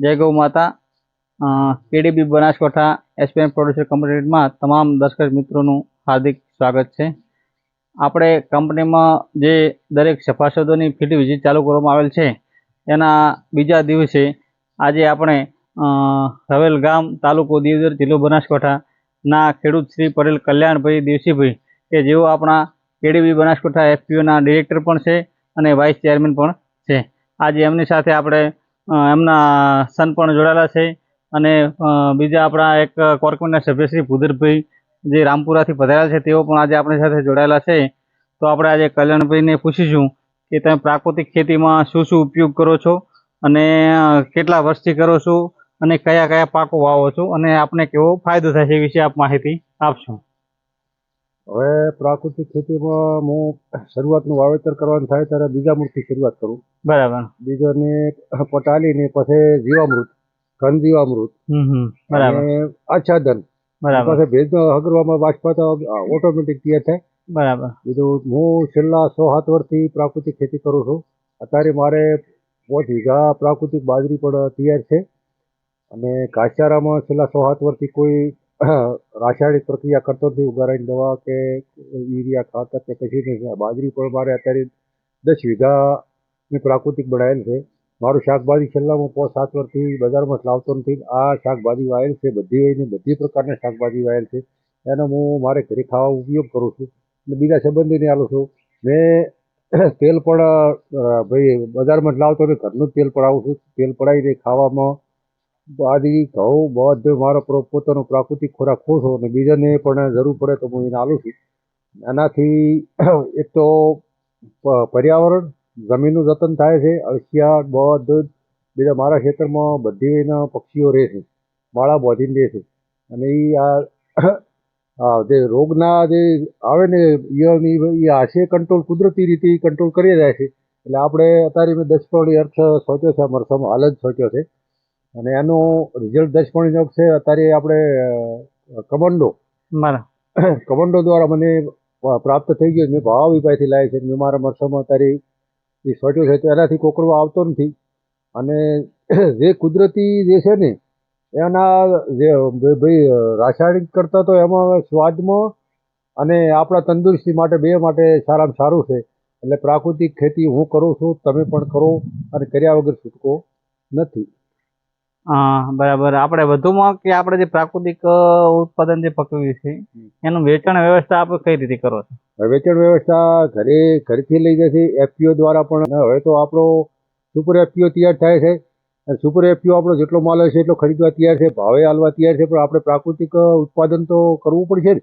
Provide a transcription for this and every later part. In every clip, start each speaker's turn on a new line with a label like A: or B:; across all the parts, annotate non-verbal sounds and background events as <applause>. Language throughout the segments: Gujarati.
A: જય ગૌ માતા. કેડીબી બનાસકાંઠા એસપીએમ પ્રોડ્યુસર કંપનીમાં તમામ દર્શક મિત્રોનું હાર્દિક સ્વાગત છે. આપણે કંપનીમાં જે દરેક સભાસદોની ફિલ્ડ વિઝિટ ચાલુ કરવામાં આવેલ છે, એના બીજા દિવસે આજે આપણે રવેલ ગામ તાલુકો દેવદર જિલ્લો બનાસકાંઠાના ખેડૂત શ્રી પટેલ કલ્યાણભાઈ દેવસીભાઈ, કે જેઓ આપણા કેડીબી બનાસકાંઠા એફપીઓના ડિરેક્ટર પણ છે અને વાઇસ ચેરમેન પણ છે. આજે એમની સાથે આપણે એમના સન પણ જોડાયેલા છે. અને બીજા આપણા એક કોર્પોરેટના સભ્ય શ્રી ભૂદરભાઈ જે રામપુરાથી પધારેલા છે, તેઓ પણ આજે આપણી સાથે જોડાયેલા છે. તો આપણે આજે કલ્યાણભાઈને પૂછીશું કે તમે પ્રાકૃતિક ખેતીમાં શું શું ઉપયોગ કરો છો? અને કેટલા વર્ષથી કરો છો? અને કયા કયા પાકો વાવો છો? અને આપને કેવો ફાયદો થાય છે એ વિશે આપ માહિતી આપશો.
B: હવે પ્રાકૃતિક ખેતીમાં હું શરૂઆતનું વાવેતર કરવાનું થાય ત્યારે બીજામૃતથી શરૂઆત કરું.
A: બરાબર.
B: બીજોને પટાલીને પછી જીવામૃત ઘન જીવામૃત
A: બરાબર.
B: આચ્છાદન.
A: બરાબર.
B: પછી ભેજ હગરવામાં બાષ્પા ઓટોમેટિક તૈયાર થાય.
A: બરાબર.
B: બીજું હું છેલ્લા સો સાત વર્ષથી પ્રાકૃતિક ખેતી કરું છું. અત્યારે મારે પાંચ વીઘા પ્રાકૃતિક બાજરી પણ તૈયાર છે. અને ઘાસચારામાં છેલ્લા સો સાત વર્ષથી કોઈ રાસાયણિક પ્રક્રિયા કરતો નથી ઉગારાની દવા કે યુરિયા, ખાતર કે કશું નહીં બાજરી પણ મારે અત્યારે દસ વીઘા મેં પ્રાકૃતિક બનાવેલ છે. મારું શાકભાજી છેલ્લા હું પાંચ સાત વર્ષથી બજારમાં લાવતો નથી. આ શાકભાજી વાયેલ છે, બધી હોય ને બધી પ્રકારના શાકભાજી વાવેલ છે. એનો હું મારે ઘરે ખાવા ઉપયોગ કરું છું. અને બીજા સંબંધીને આલું છું. મેં તેલ પણ ભાઈ, બજારમાં જ લાવતો નથી ઘરનું તેલ પડાવું છું. તેલ પડાવીને ખાવામાં બાજરી ઘઉં, બધું મારો પોતાનો પ્રાકૃતિક ખોરાક ખુશ છું અને બીજાને પણ જરૂર પડે તો હું એને આલું છું. એનાથી એક તો પર્યાવરણ, જમીનનું જતન થાય છે, અળસિયા, બધું, બીજા મારા ખેતરમાં બધી એના પક્ષીઓ રહે છે, માળા બોધીને રહે છે. અને એ આ જે રોગના જે આવે ને, ઈયળની એ હાશે કંટ્રોલ કુદરતી રીતે કંટ્રોલ કરી જાય છે. એટલે આપણે અત્યારે મેં દસ પોણી અર્થ સોચ્યો છે મરસામાં હાલ જ સોચ્યો છે. અને એનું રિઝલ્ટ દસ પોણી છે. અત્યારે આપણે કમંડો. <clears throat> કમંડો દ્વારા મને પ્રાપ્ત થઈ ગયો મેં ભાવ વિભાગથી લાવી છે મેં મારા મરસામાં અત્યારે એ સોચ્યો છે તો એનાથી કોકરો આવતો નથી. અને <clears throat> જે કુદરતી જે છે ને એના જે ભાઈ રાસાયણિક કરતાં તો એમાં સ્વાદમાં અને આપણા તંદુરસ્તી માટે બે માટે સારામાં સારું છે. એટલે પ્રાકૃતિક ખેતી હું કરું છું તમે પણ કરો અને કર્યા વગર છૂટકો નથી.
A: હા બરાબર. આપણે વધુમાં કે આપણે જે પ્રાકૃતિક ઉત્પાદન જે પકવ્યું છે એનું વેચાણ વ્યવસ્થા આપણે કઈ રીતે કરો છો?
B: વેચાણ વ્યવસ્થા ઘરે ઘરેથી લઈ જશે. એફપીઓ દ્વારા પણ હવે તો આપણો સુપર એફપીઓ તૈયાર થાય છે. અને સુપર એફપીઓ આપણો જેટલો માલ હશે એટલો ખરીદવા તૈયાર છે ભાવે હાલવા તૈયાર છે પણ આપણે પ્રાકૃતિક ઉત્પાદન તો કરવું પડશે ને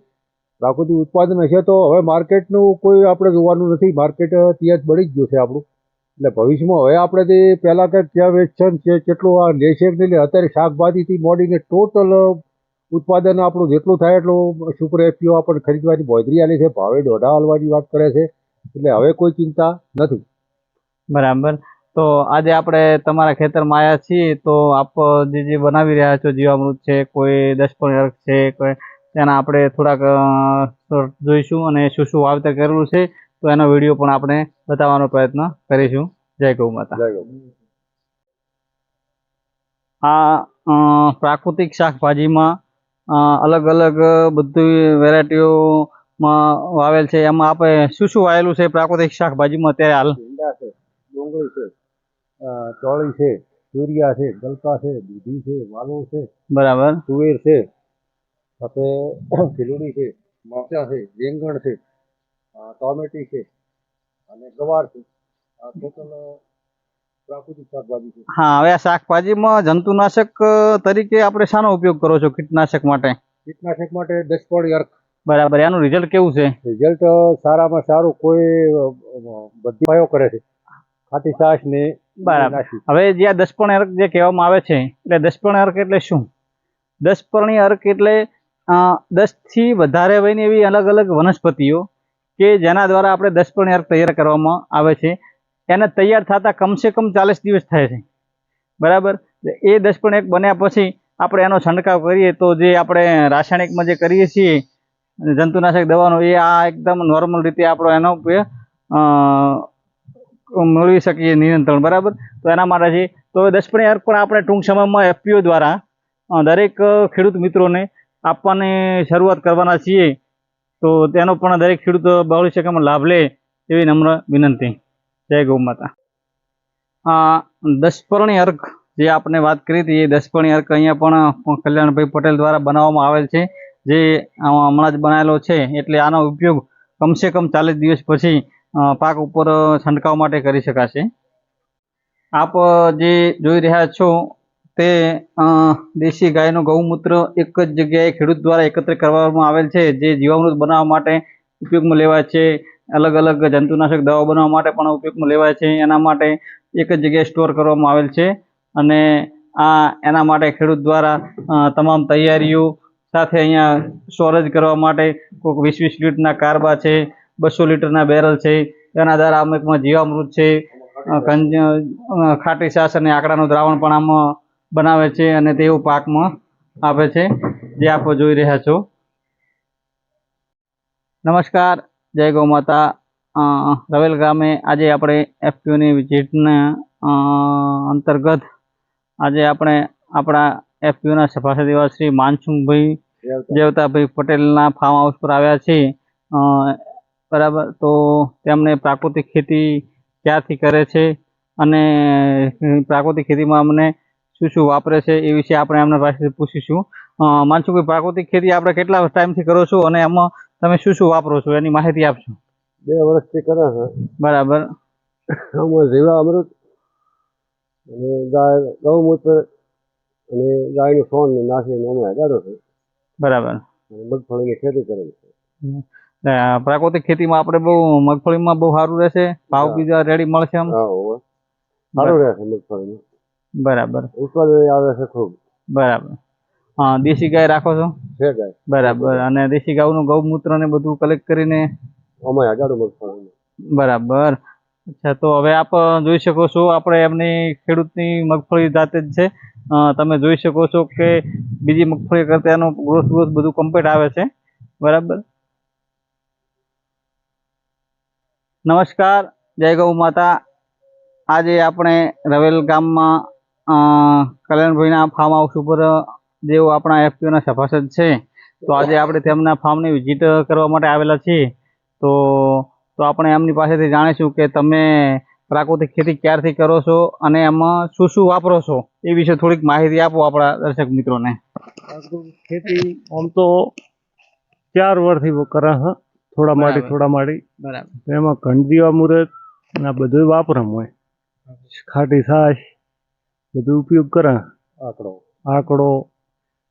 B: પ્રાકૃતિક ઉત્પાદન હશે તો હવે માર્કેટનું કોઈ આપણે જોવાનું નથી. માર્કેટ તૈયાર બળી જ ગયું છે આપણું. એટલે ભવિષ્યમાં હવે આપણે તે પહેલાં કે ત્યાં વેચાણ છે, કેટલું આ લેશે કે નહીં અત્યારે શાકભાજીથી મોડીને ટોટલ ઉત્પાદન આપણું જેટલું થાય એટલું સુપર એફપીઓ આપણને ખરીદવાની બોધરી આલી છે, ભાવે દોઢા હાલવાની વાત કરે છે, એટલે હવે કોઈ ચિંતા નથી.
A: બરાબર. તો આજે આપણે તમારા ખેતરમાં આવ્યા છીએ, તો આપ જે જે બનાવી રહ્યા છો, જીવામૃત છે, કોઈ દસ પંદર છે, કોઈ, તેના આપણે થોડાક જોઈશું અને શું શું વાવેતર કરેલું છે. તો એનો વીડિયો પણ આપણે બતાવવાનો પ્રયત્ન કરીશું. જય ગૌ માતા.
B: જય ગૌ.
A: આ પ્રાકૃતિક શાકભાજીમાં અલગ અલગ બધી વેરાયટીઓમાં વાવેલ છે. એમાં આપણે શું શું વાવેલું છે પ્રાકૃતિક શાકભાજીમાં અત્યારે હાલ?
B: ભીંડા છે ડુંગળી છે ચોળી છે તુરિયા છે ગલકા છે દૂધી છે વાલો છે
A: બરાબર.
B: તુવેર છે સાથે ખીલુડી છે મરચાં છે રીંગણ છે ટોમેટી છે અને ગવાર છે. ટોટલ પ્રાકૃતિક શાકભાજી છે.
A: હા હવે આ શાકભાજીમાં જંતુનાશક તરીકે આપણે શાનો ઉપયોગ કરો છો કીટનાશક માટે?
B: કીટનાશક માટે દસ યર્ક
A: બરાબર એનું રિઝલ્ટ કેવું છે?
B: રિઝલ્ટ સારામાં સારું કોઈ બધી પાયો કરે છે. ખાટી છાશ ને
A: બરાબર. હવે જે આ દસપણ અર્ક જે કહેવામાં આવે છે એટલે દસપણ અર્ક એટલે શું? દસપર્ણી અર્ક એટલે દસથી વધારે વયની એવી અલગ અલગ વનસ્પતિઓ કે જેના દ્વારા આપણે દસપર્ણી અર્ક તૈયાર કરવામાં આવે છે. એને તૈયાર થતાં કમસે કમ ચાલીસ દિવસ થાય છે. બરાબર? એ દસપર્ણી અર્ક બન્યા પછી આપણે એનો છંટકાવ કરીએ તો જે આપણે રાસાયણિકમાં જે કરીએ છીએ, જંતુનાશક દવાનો, એ આ એકદમ નોર્મલ રીતે આપણો એનો મેળવી શકીએ નિયંત્રણ. બરાબર? તો એના માટે છે. તો દસપણી અર્ક પણ આપણે ટૂંક સમયમાં એફપીઓ દ્વારા દરેક ખેડૂત મિત્રોને આપવાની શરૂઆત કરવાના છીએ. તો તેનો પણ દરેક ખેડૂત બાવળી સંખ્યામાં લાભ લે એવી નમ્ર વિનંતી. જય ગૌ માતા. દસપર્ણી અર્ક જે આપણે વાત કરી હતી, એ દસપર્ણી અર્ક અહીંયા પણ કલ્યાણભાઈ પટેલ દ્વારા બનાવવામાં આવેલ છે. જે હમણાં જ બનાવેલો છે, એટલે આનો ઉપયોગ કમસે કમ ચાલીસ દિવસ પછી પાક ઉપર છંટકાવ માટે કરી શકાશે. આપ જે જોઈ રહ્યા છો તે દેશી ગાયનું ગૌમૂત્ર એક જ જગ્યાએ ખેડૂત દ્વારા એકત્રિત કરવામાં આવેલ છે. જે જીવામૃત બનાવવા માટે ઉપયોગમાં લેવાય છે. અલગ અલગ જંતુનાશક દવાઓ બનાવવા માટે પણ ઉપયોગમાં લેવાય છે. એના માટે એક જ જગ્યાએ સ્ટોર કરવામાં આવેલ છે. અને આ, એના માટે ખેડૂત દ્વારા તમામ તૈયારીઓ સાથે અહીંયા સ્ટોરેજ કરવા માટે કોઈક વીસ વીસ લીટરના કારબા છે, બસો લીટરના બેરલ છે. એના દ્વારા અમુકમાં જીવામૃત છે. ખાટી છાશ અને આકડાનું દ્રાવણ પણ આમાં બનાવે છે અને તેઓ પાકમાં આપે છે. જે આપ જોઈ રહ્યા છો. નમસ્કાર જય ગૌ માતા. રવેલ ગામે આજે આપણે એફપીઓની વિઝિટના અંતર્ગત આજે આપણે આપણા એફપીઓના સભાસદ શ્રી માનસુંગભાઈ દેવતાભાઈ પટેલના ફાર્મ હાઉસ પર આવ્યા છે બરાબર તો તેમને પ્રાકૃતિક ખેતી ક્યાંથી કરે છે? અને પ્રાકૃતિક ખેતીમાં અમને શું શું વાપરે છે એ વિશે આપણે એમના પાસેથી પૂછીશું. કે પ્રાકૃતિક ખેતી આપણે કેટલા ટાઈમથી કરો છો અને એમાં તમે શું શું વાપરો છો? એની માહિતી આપશો
C: બે વર્ષથી કરે છે.
A: બરાબર.
C: આમાં જીવા અમૃત અને ગાય ગૌમૂત્ર અને ગાયનું સોન ને નાખીને અમે હજારો છે.
A: બરાબર.
C: અને મગફળીની ખેતી કરે છે.
A: પ્રાકૃતિક ખેતીમાં આપણે બહુ મગફળીમાં બહુ સારું રહેશે? ભાવ બીજા રેડી મળશે આમ
C: સારું રહે છે મગફળીનું
A: બરાબર.
C: ઉત્પાદન આવે છે ખૂબ.
A: બરાબર. હા દેશી ગાય રાખો છો?
C: છે ગાય.
A: બરાબર. અને દેશી ગાયનું ગૌમૂત્ર ને બધું કલેક્ટ કરીને?
C: અમે હજારો
A: બરાબર. અચ્છા તો હવે આપ જોઈ શકો છો આપણે એમની ખેડૂતની મગફળી જાતે જ છે. તમે જોઈ શકો છો કે બીજી મગફળી કરતાં એનો ગ્રોથ ગ્રોથ બધું કમ્પ્લીટ આવે છે. બરાબર. નમસ્કાર. જય ગૌ માતા. આજે આપણે રવેલ ગામમાં કલ્યાણભાઈના ફાર્મ હાઉસ ઉપર જેઓ આપણા એફપીઓના સભાસદ છે તો આજે આપણે તેમના ફાર્મની વિઝિટ કરવા માટે આવેલા છીએ. તો તો આપણે એમની પાસેથી જાણીશું કે તમે પ્રાકૃતિક ખેતી ક્યારથી કરો છો અને એમાં શું શું વાપરો છો? એ વિશે થોડીક માહિતી આપો આપણા દર્શક મિત્રોને.
D: ખેતી આમ તો ચાર વર્ષથી કરે હ થોડા
A: માડી
D: થોડા માડી.
A: બરાબર.
D: એમાં ઘંટીવા મુહૂર્ત આ બધું વાપરમ હોય. ખાટી છાશ બધું ઉપયોગ કરે.
C: આંકડો.
D: આંકડો.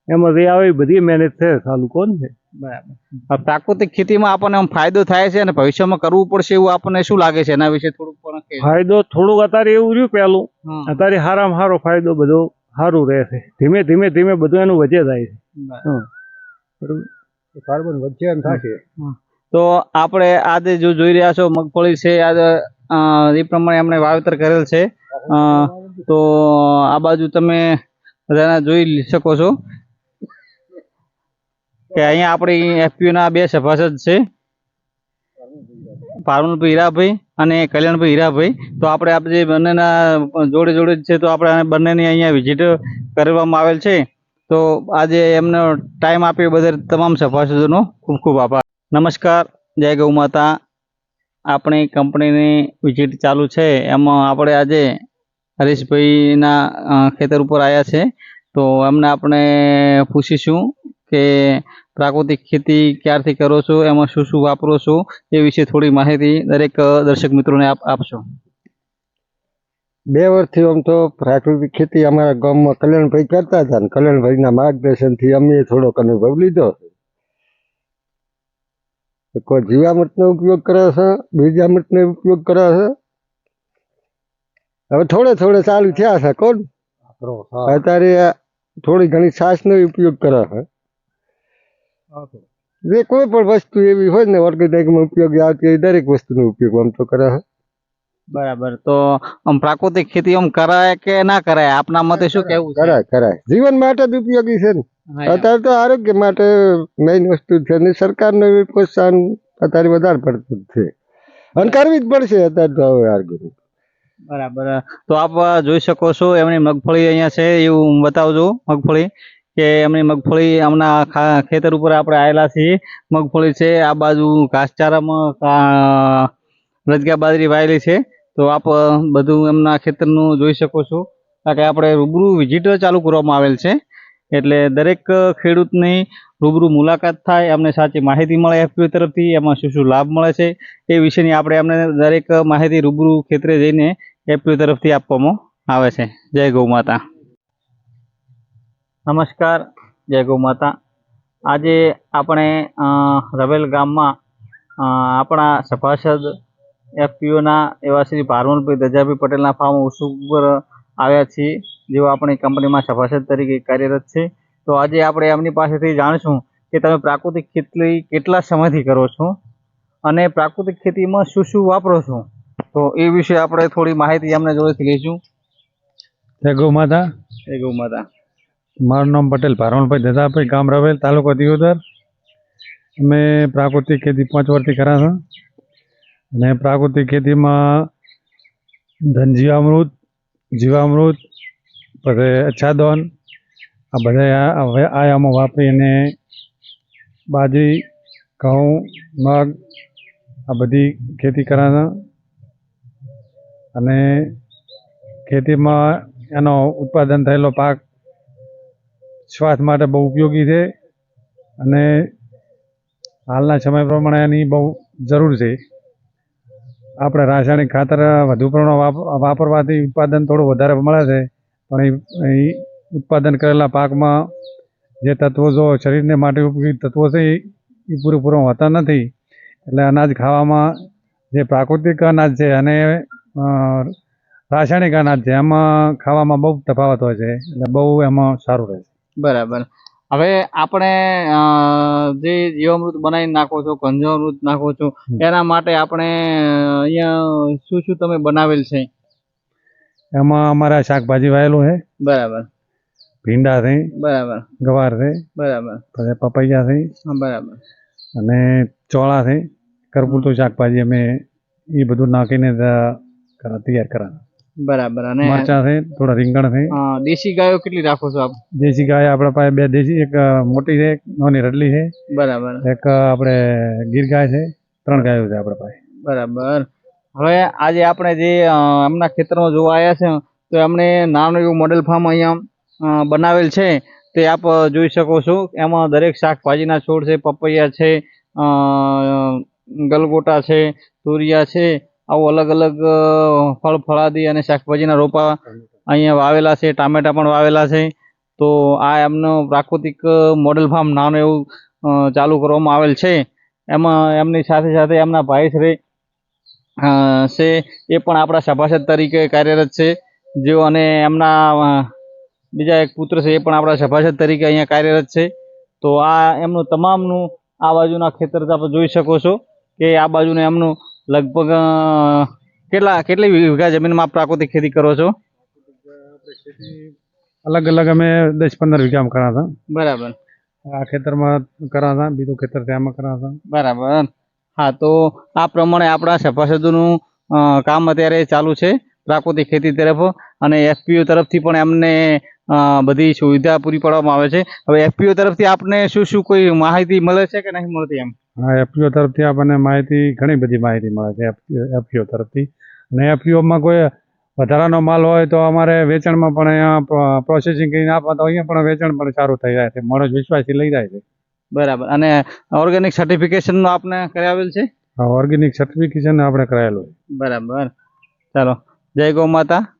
D: એમાં જે આવે એ બધી મહેનત છે સાલું કોણ છે?
A: બરાબર. પ્રાકૃતિક ખેતીમાં આપણને આમ ફાયદો થાય છે અને ભવિષ્યમાં કરવું પડશે એવું આપણને શું લાગે છે? એના વિશે થોડુંક પણ
D: ફાયદો થોડુંક અત્યારે એવું રહ્યું પહેલું. અત્યારે સારામાં સારો ફાયદો બધો સારું રહે છે. ધીમે ધીમે ધીમે બધું એનું વધે જાય છે. હમ. બરોબર.
C: કાર્બન વધશે એમ થશે.
A: તો આપણે આજે જો જોઈ રહ્યા છો મગફળી છે આજે અ, એ પ્રમાણે એમણે વાવેતર કરેલ છે. અ, તો આ બાજુ તમે બધાને જોઈ શકો છો કે અહીંયા આપણી FPU ના બે સભાસદ છે. પારુલભાઈ હીરાભાઈ અને કલ્યાણભાઈ હીરાભાઈ. તો આપણે આપણે બંનેના જોડે જોડે જ છે તો આપણે બંનેની અહીંયા વિઝિટ કરવામાં આવેલ છે. તો આજે એમનો ટાઈમ આપ્યો બધા તમામ સભાસદોનો ખૂબ ખૂબ આભાર. નમસ્કાર, જય ગૌ માતા. આપણી કંપનીની વિઝિટ ચાલુ છે. એમાં આપણે આજે હરીશભાઈના ખેતર ઉપર આવ્યા છે. તો એમને આપણે પૂછીશું કે પ્રાકૃતિક ખેતી ક્યારથી કરો છો, એમાં શું શું વાપરો છો, એ વિશે થોડી માહિતી દરેક દર્શક મિત્રોને આપ, આપશો.
C: બે વર્ષથી આમ તો પ્રાકૃતિક ખેતી અમારા ગામમાં કલ્યાણભાઈ કરતા હતા ને કલ્યાણભાઈના માર્ગદર્શનથી અમે થોડોક અનુભવ લીધો છે જીવામૃતનો ઉપયોગ કરે છે, બીજામૃતનો ઉપયોગ કરે છે હવે થોડે થોડે ચાલુ થયા છે કોણ? અત્યારે થોડી ઘણી છાશનો ઉપયોગ કરે છે. જે કોઈ પણ વસ્તુ એવી હોય ને ઓર્ગેનિકમાં ઉપયોગી આવતી હોય દરેક વસ્તુનો ઉપયોગ આમ તો કરે છે.
A: બરાબર. તો આમ પ્રાકૃતિક ખેતી આમ કરાય કે ના કરાય? આપના મતે શું કેવું છે?
C: કરાય કરાય. જીવન માટે જ ઉપયોગી છે ને. અત્યારે તો આરોગ્ય માટે મેઇન વસ્તુ છે ને સરકારનું પ્રોત્સાહન અત્યારે વધારે પડતું જ છે. અને કરવી જ પડશે અત્યારે તો હવે આર્ગ્યુમેન્ટ
A: બરાબર. તો આપ જોઈ શકો છો એમની મગફળી અહીંયા છે એવું બતાવજો મગફળી, કે એમની મગફળી હમણાં ખેતર ઉપર આપણે આવેલા છીએ. મગફળી છે આ બાજુ ઘાસચારામાં રજગા બાજરી વાયેલી છે. તો આપ બધું એમના ખેતરનું જોઈ શકો છો. કારણ કે આપણે રૂબરૂ વિઝિટ ચાલુ કરવામાં આવેલ છે. એટલે દરેક ખેડૂતની રૂબરૂ મુલાકાત થાય એમને સાચી માહિતી મળે એફપીઓ તરફથી, એમાં શું શું લાભ મળે છે, એ વિશેની આપણે એમને દરેક માહિતી રૂબરૂ ખેતરે જઈને એફપીઓ તરફથી આપવામાં આવે છે. જય ગૌ માતા. નમસ્કાર, જય ગૌ માતા. આજે આપણે રવેલ ગામમાં આપણા સભાસદ એફપીઓના એવા શ્રી ભારવનભાઈ દજાભાઈ પટેલના ફાર્મ હાઉસ ઉપર આવ્યા છીએ, જેઓ આપણી કંપનીમાં સભાસદ તરીકે કાર્યરત છે. તો આજે આપણે એમની પાસેથી જાણીશું કે તમે પ્રાકૃતિક ખેતી કેટલા સમયથી કરો છો અને પ્રાકૃતિક ખેતીમાં શું શું વાપરો છો? તો એ વિશે આપણે થોડી માહિતી એમને જોડેથી લઈશું.
E: જય ગૌ માતા.
A: જય ગૌ માતા.
E: મારું નામ પટેલ ભારવણભાઈ દદાભાઈ ગામ રવેલ તાલુકો દિયોદર. અમે પ્રાકૃતિક ખેતી પાંચ વર્ષથી કરા છે. અને પ્રાકૃતિક ખેતીમાં ધન જીવામૃત જીવામૃત પછી અચ્છાદોન આ બધા આયામો વાપરીને બાજરી, ઘઉં, મગ આ બધી ખેતી કરવાના અને ખેતીમાં એનો ઉત્પાદન થયેલો પાક સ્વાસ્થ્ય માટે બહુ ઉપયોગી છે અને હાલના સમય પ્રમાણે એની બહુ જરૂર છે. આપણે રાસાયણિક ખાતર વધુ પ્રમાણમાં વાપ- વાપરવાથી ઉત્પાદન થોડું વધારે મળે છે, પણ એ ઉત્પાદન કરેલા પાકમાં જે તત્વો જો શરીરને માટે ઉપયોગી તત્વો છે એ પૂરેપૂરો હોતા નથી. એટલે અનાજ ખાવામાં જે પ્રાકૃતિક અનાજ છે અને રાસાયણિક અનાજ છે એમાં ખાવામાં બહુ તફાવત હોય છે. એટલે બહુ એમાં સારું રહે છે.
A: બરાબર. હવે આપણે જે જીવામૃત બનાવીને નાખો છો કંજોમૃત નાખો છો એના માટે આપણે અહીંયા શું શું તમે બનાવેલ છે?
E: એમાં અમારા શાકભાજી વાયેલું છે.
A: બરાબર.
E: ભીંડા છે
A: બરાબર.
E: ગવાર છે
A: બરાબર.
E: પછી પપૈયા છે
A: બરાબર.
E: અને ચોળા છે કરપૂરતું શાકભાજી અમે એ બધું નાખીને તૈયાર કરા
A: બરાબર અને
E: મરચા છે થોડા રીંગણ છે
A: દેશી ગાયો કેટલી રાખો છો આપ?
E: દેશી ગાય આપણા પાસે બે દેશી એક મોટી છે એક નાની રડલી છે
A: બરાબર.
E: એક આપણે ગીર ગાય છે ત્રણ ગાયો છે આપણા પાસે.
A: બરાબર. હવે આજે આપણે જે એમના ખેતરમાં જોવા આવ્યા છે તો એમને નાનું એવું મોડેલ ફાર્મ અહીંયા. બનાવેલ છે, તે આપ જોઈ શકો છો. એમાં દરેક શાકભાજીના છોડ છે, પપૈયા છે ગલગોટા છે, તુરિયા છે, આવું અલગ અલગ ફળ ફળાદી અને શાકભાજીના રોપા અહીંયા વાવેલા છે, ટામેટા પણ વાવેલા છે. તો આ એમનું પ્રાકૃતિક મોડેલ ફાર્મ નાનું એવું ચાલુ કરવામાં આવેલ છે. એમાં એમની સાથે સાથે એમના ભાઈ શ્રી છે, એ પણ આપણા સભાસદ તરીકે કાર્યરત છે. જેઓ અને એમના બીજા એક પુત્ર છે એ પણ આપણા સભાસદ તરીકે અહીંયા કાર્યરત છે. તો આ એમનું તમામનું આ બાજુના ખેતર તમે જોઈ શકો છો કે આ બાજુનું એમનું લગભગ કેટલા કેટલી વીઘા જમીનમાં આપ પ્રાકૃતિક ખેતી કરો છો?
E: અલગ અલગ અમે દસ પંદર વીઘામાં કરા હતા.
A: બરાબર.
E: આ ખેતરમાં કરા હતા બીજું ખેતર આમાં કરા હતા.
A: બરાબર. હા તો આ પ્રમાણે આપણા સભાસદોનું કામ અત્યારે ચાલુ છે પ્રાકૃતિક ખેતી તરફ અને એફપીઓ તરફથી પણ એમને બધી સુવિધા પૂરી પાડવામાં આવે છે. હવે એફપીઓ તરફથી આપને શું શું કોઈ માહિતી મળે છે કે નહીં મળતી એમ?
E: હા એફપીઓ તરફથી આપણને માહિતી ઘણી બધી માહિતી મળે છે એફપીઓ તરફથી. અને એફપીઓમાં કોઈ વધારાનો માલ હોય તો અમારે વેચાણમાં પણ અહીંયા પ્રોસેસિંગ કરીને આપવા તો અહીંયા પણ વેચાણ પણ સારું થઈ જાય છે. માણસ વિશ્વાસથી લઈ જાય છે.
A: બરાબર. અને ઓર્ગેનિક સર્ટિફિકેશનનું આપને કરાવેલ છે?
E: ઓર્ગેનિક સર્ટિફિકેશન આપણે કરાયેલું
A: બરાબર. ચાલો. જય ગૌ માતા.